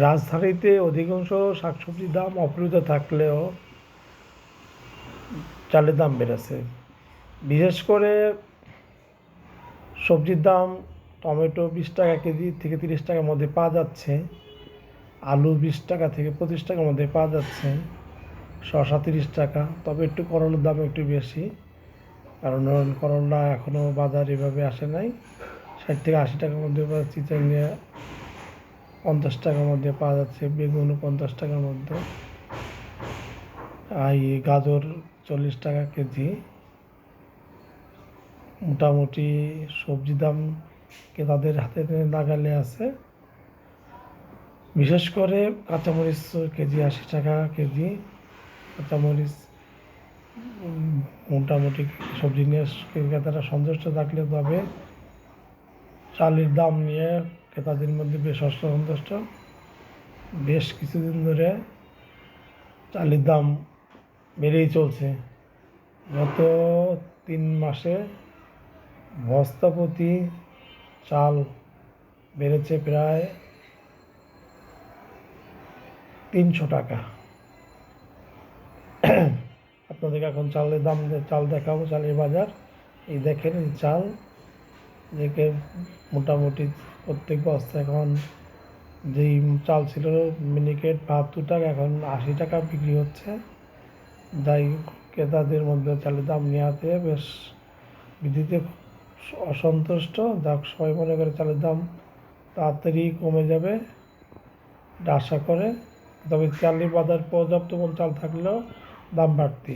রাজধানীতে অধিকাংশ শাকসবজির দাম অপরিত থাকলেও চালের দাম বেড়েছে। বিশেষ করে সবজির দাম টমেটো বিশ টাকা কেজি থেকে তিরিশ টাকার মধ্যে পাওয়া যাচ্ছে, আলু বিশ টাকা থেকে পঁচিশ টাকার মধ্যে পাওয়া যাচ্ছে, শসা তিরিশ টাকা। তবে একটু করলার দাম একটু বেশি, কারণ করলা এখনও বাজার এভাবে আসে নাই। ষাট থেকে আশি টাকার মধ্যে বা চিচিঙ্গা পঞ্চাশ টাকার মধ্যে পাওয়া যাচ্ছে বেগুনও পঞ্চাশ টাকার মধ্যে। আর এই গাজর চল্লিশ টাকা কেজি। মোটামুটি সবজি দাম ক্রেতাদের হাতে নাগালে আছে। বিশেষ করে কাঁচামরিচ কেজি আশি টাকা কেজি। কাঁচামরিচ, মোটামুটি সবজি নিয়ে ক্রেতারা সন্তুষ্ট থাকলে তবে চালের দাম নিয়ে ক্রেতাদের মধ্যে বেশ অসন্তুষ্ট। বেশ কিছুদিন ধরে চালের দাম বেড়েই চলছে। গত তিন মাসে বস্তা প্রতি চাল বেড়েছে প্রায় তিনশো টাকা। আপনাদেরকে এখন চালের দাম চাল দেখাবো, চালের বাজার। এই দেখেন চাল দেখে মোটামুটি প্রত্যেক বস্তা এখন যেই চাল ছিল মিনিকেট বাহাত্তর টাকা, এখন আশি টাকা বিক্রি হচ্ছে। যাই ক্রেতাদের মধ্যে চালের দাম নেওয়াতে বেশ বৃদ্ধিতে অসন্তুষ্ট। যাক, সবাই মনে করে চালের দাম তাড়াতাড়ি কমে যাবে, আশা করে। তবে চালের বাজার পর্যাপ্ত চাল থাকলেও দাম বাড়তি।